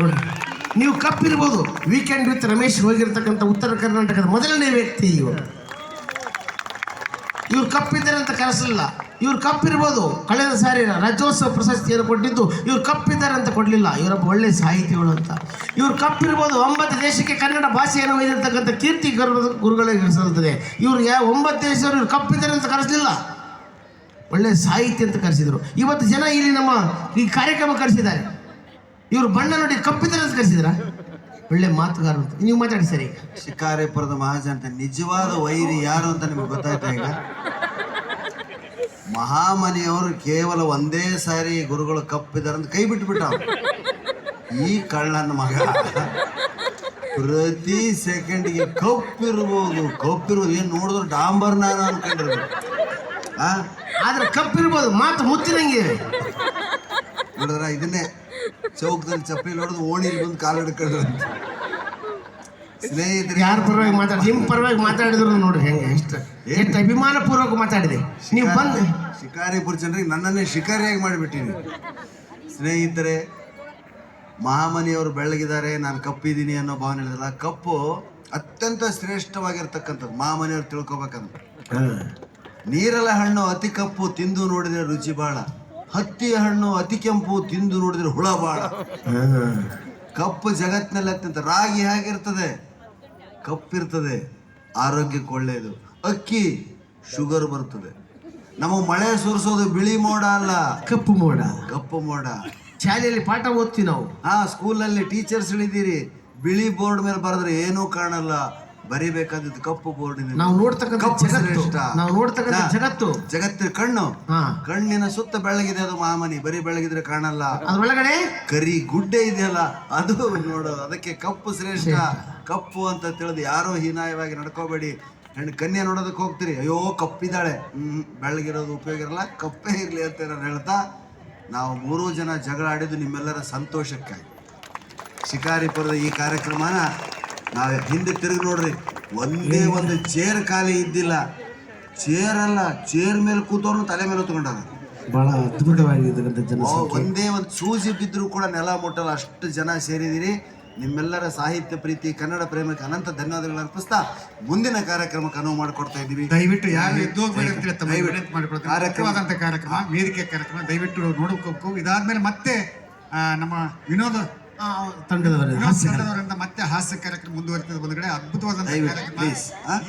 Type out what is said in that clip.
ನೋಡ್ರಿ ನೀವು ಕಪ್ಪಿರ್ಬೋದು. ವೀಕೆಂಡ್ ವಿತ್ ರಮೇಶ್ ಹೋಗಿರ್ತಕ್ಕಂಥ ಉತ್ತರ ಕರ್ನಾಟಕದ ಮೊದಲನೇ ವ್ಯಕ್ತಿ ಇವರು. ಇವ್ರು ಕಪ್ಪಿದ್ದಾರೆ ಅಂತ ಕರೆಸಲಿಲ್ಲ ಇವ್ರು ಕಪ್ಪಿರ್ಬೋದು. ಕಳೆದ ಸಾರಿ ರಾಜ್ಯೋತ್ಸವ ಪ್ರಶಸ್ತಿಯನ್ನು ಕೊಟ್ಟಿದ್ದು ಇವ್ರು ಕಪ್ಪಿದ್ದಾರೆ ಅಂತ ಕೊಡಲಿಲ್ಲ. ಇವರೊಬ್ಬ ಒಳ್ಳೆ ಸಾಹಿತಿಗಳು ಅಂತ. ಇವ್ರು ಕಪ್ಪಿರ್ಬೋದು. ಒಂಬತ್ತು ದೇಶಕ್ಕೆ ಕನ್ನಡ ಭಾಷೆಯನ್ನು ಒಯ್ದಿರ್ತಕ್ಕಂಥ ಕೀರ್ತಿ ಗರ್ವ ಗುರುಗಳೇ ಸಲ್ತದೆ ಇವ್ರು ಒಂಬತ್ತು ದೇಶದವರು ಇವ್ರು ಕಪ್ಪಿದ್ದಾರೆ ಅಂತ ಕರೆಸಲಿಲ್ಲ. ಒಳ್ಳೆ ಸಾಹಿತ್ಯ ಅಂತ ಕರೆಸಿದರು. ಇವತ್ತು ಜನ ಇಲ್ಲಿ ನಮ್ಮ ಈ ಕಾರ್ಯಕ್ರಮ ಕರೆಸಿದ್ದಾರೆ. ಇವರು ಬಣ್ಣ ನೋಡಿ ಕಪ್ಪಿದ್ರೆ ಅಂತ ಕರೆಸಿದ್ರ ಒಳ್ಳೆ ಮಾತುಗಾರ ಅಂತ. ನೀವು ಮಾತಾಡಿ ಸರಿ. ಶಿಕಾರಿಪುರದ ಅಂತ ನಿಜವಾದ ವೈರಿ ಯಾರು ಅಂತ ನಿಮ್ಗೆ ಗೊತ್ತಾಯ್ತಾ ಈಗ? ಮಹಾಮನಿಯವರು ಕೇವಲ ಒಂದೇ ಸಾರಿ ಗುರುಗಳು ಕಪ್ಪಿದಾರಂತ ಅಂತ ಕೈ ಬಿಟ್ಬಿಟ್ಟ ಬಿಟ್ಟ ಈ ಕಳ್ಳನ ಮಗ ಪ್ರತಿ ಸೆಕೆಂಡಿಗೆ ಕಪ್ಪಿರ್ಬೋದು. ಕಪ್ಪಿರ್ಬೋದು. ಏನು ನೋಡಿದ್ರು ಡಾಂಬರ್ ನಾನು ಅನ್ಕೊಂಡಿರ್ಬೋದು ಆ? ಆದ್ರೆ ಕಪ್ಪಿರ್ಬೋದು. ಮಾತು ಮುಚ್ಚಿನಂಗೆ ನೋಡಿದ್ರ? ಇದನ್ನೇ ಚೌಕದಲ್ಲಿ ಚಪ್ಪಲಿ ಹೊಡೆದು ಓಣಿಲಿ ಬಂದು ಕಾಲು ಹಿಡ್ಕೊಂಡ್ರು ಅಂತ. ಸ್ನೇಹಿತರೆ ಯಾರ ಪರವಾಗಿ ಮಾತಾಡಿ ನಿಮ್ಮ ಪರವಾಗಿ ಮಾತಾಡಿದ್ರು ನೋಡಿ ಹೆಂಗೆ ಎಷ್ಟು ಎಷ್ಟು ಅಭಿಮಾನ ಪೂರ್ವಕ ಮಾತಾಡಿದೆ. ನೀವು ಬಂದು ಶಿಕಾರಿಪುರ ಜನರಿಗೆ ನನ್ನನ್ನೇ ಶಿಕಾರಿಯಾಗಿ ಮಾಡಿಬಿಟ್ಟಿನಿ. ಸ್ನೇಹಿತರೆ ಮಹಾಮನಿಯವರು ಬೆಳಗಿದ್ದಾರೆ ನಾನು ಕಪ್ಪಿದ್ದೀನಿ ಅನ್ನೋ ಭಾವನೆ ಹೇಳಿದಲ್ಲ ಕಪ್ಪು ಅತ್ಯಂತ ಶ್ರೇಷ್ಠವಾಗಿರ್ತಕ್ಕಂಥದ್ದು ಮಹಾಮನಿಯವರು ತಿಳ್ಕೊಬೇಕಂದ್ರೆ ನೀರಲ ಹಣ್ಣು ಅತಿ ಕಪ್ಪು ತಿಂದು ನೋಡಿದ್ರೆ ರುಚಿ ಬಾಳ. ಹತ್ತಿಯ ಹಣ್ಣು ಅತಿ ಕೆಂಪು ತಿಂದು ನೋಡಿದ್ರೆ ಹುಳ ಬಾಳ. ಕಪ್ಪು ಜಗತ್ತಿನಲ್ಲಿ ಅತ್ಯಂತ ರಾಗಿ ಹೇಗಿರ್ತದೆ? ಕಪ್ಪಿರ್ತದೆ. ಆರೋಗ್ಯಕ್ಕೆ ಒಳ್ಳೆಯದು. ಅಕ್ಕಿ ಶುಗರ್ ಬರ್ತದೆ. ನಮ್ಮ ಮಳೆ ಸುರಿಸೋದು ಬಿಳಿ ಮೋಡ ಅಲ್ಲ. ಕಪ್ಪು ಮೋಡ. ಕಪ್ಪು ಮೋಡ. ಶಾಲೆಯಲ್ಲಿ ಪಾಠ ಓದ್ತೀವಿ ನಾವು. ಹಾ ಸ್ಕೂಲಲ್ಲಿ ಟೀಚರ್ಸ್ ಹೇಳಿದ್ದೀರಿ. ಬಿಳಿ ಬೋರ್ಡ್ ಮೇಲೆ ಬರೆದ್ರೆ ಏನೂ ಕಾಣಲ್ಲ. ಬರಿಬೇಕಾದದ್ದು ಕಪ್ಪು ಬೋರ್ಡ್ ನಾವು ನೋಡ್ತಕ್ಕಂಥ ಕಪ್ಪು ಜಗತ್ತು. ಶ್ರೇಷ್ಠ. ನಾವು ನೋಡ್ತಕ್ಕಂಥ ಹಾ. ಜಗತ್ತು. ಜಗತ್ತಿನ ಕಣ್ಣು. ಹಾ. ಕಣ್ಣಿನ ಸುತ್ತ ಬೆಳಗಿದೆ ಅದು ಮಾಮನಿ ಬರೀ ಬೆಳಗಿದ್ರೆ ಕಾಣಲ್ಲ. ಅದ್ರೊಳಗಡೆ? ಕರಿ ಗುಡ್ಡೆ ಇದೆಯಲ್ಲ ಅದು ನೋಡೋದು ಅದಕ್ಕೆ ಕಪ್ಪು ಶ್ರೇಷ್ಠ. ಕಪ್ಪು ಅಂತ ತಿಳಿದು ಯಾರೋ ಹೀನಾಯವಾಗಿ ನಡ್ಕೋಬೇಡಿ. ಹೆಣ್ಣು ಕನ್ಯೆ ನೋಡೋದಕ್ಕೆ ಹೋಗ್ತೀರಿ. ಅಯ್ಯೋ ಕಪ್ಪಿದ್ದಾಳೆ. ಹ್ಮ್ ಬೆಳಗಿರೋದು ಉಪಯೋಗ ಇರಲ್ಲ ಕಪ್ಪೇ ಇರಲಿ ಅಂತ ನಾನು ಹೇಳ್ತಾ ನಾವು ಮೂರೂ ಜನ ಜಗಳ ಆಡಿದ್ದು ನಿಮ್ಮೆಲ್ಲರ ಸಂತೋಷಕ್ಕಾಗಿ. ಶಿಕಾರಿಪುರದ ಈ ಕಾರ್ಯಕ್ರಮನ ನಾವು ಹಿಂದೆ ತಿರುಗಿ ನೋಡ್ರಿ ಒಂದೇ ಒಂದು ಚೇರ್ ಖಾಲಿ ಇದ್ದಿಲ್ಲ. ಚೇರ್ ಅಲ್ಲ ಚೇರ್ ಮೇಲೆ ಕೂತವ್ರನ್ನ ತಲೆ ಮೇಲೆ ಹೊತ್ಕೊಂಡಾರ ಬಹಳ ಅದ್ಭುತವಾಗಿರ್ತಕ್ಕಂಥ ಜನ ಒಂದೇ ಒಂದು ಸೂಜಿ ಬಿದ್ದರೂ ಕೂಡ ನೆಲ ಮುಟ್ಟಲ್ಲ ಅಷ್ಟು ಜನ ಸೇರಿದಿರಿ ನಿಮ್ಮೆಲ್ಲರ ಸಾಹಿತ್ಯ ಪ್ರೀತಿ ಕನ್ನಡ ಪ್ರೇಮಕ್ಕೆ ಅನಂತ ಧನ್ಯವಾದಗಳು ಅರ್ಪಿಸ್ತಾ ಮುಂದಿನ ಕಾರ್ಯಕ್ರಮಕ್ಕೆ ಅನುವು ಮಾಡಿಕೊಡ್ತಾ ಇದ್ದೀವಿ. ದಯವಿಟ್ಟು ಯಾರು ಕಾರ್ಯಕ್ರಮ- ವೇದಿಕೆ ಕಾರ್ಯಕ್ರಮ ದಯವಿಟ್ಟು ನೋಡಬೇಕು ಇದಾದ್ಮೇಲೆ ಮತ್ತೆ ನಮ್ಮ ವಿನೋದ ತಂಡದವರು ಹಾಸ್ಯ ತಂಡದವರಿಂದ ಮತ್ತೆ ಹಾಸ್ಯ ಕಾರ್ಯಕ್ರಮ ಮುಂದುವರಿತದೆ ಒಂದು ಕಡೆ ಅದ್ಭುತವಾದಂಥ ದಯವಿಟ್ಟು ಕಾರ್ಯಕ್ರಮ. ಪ್ಲೀಸ್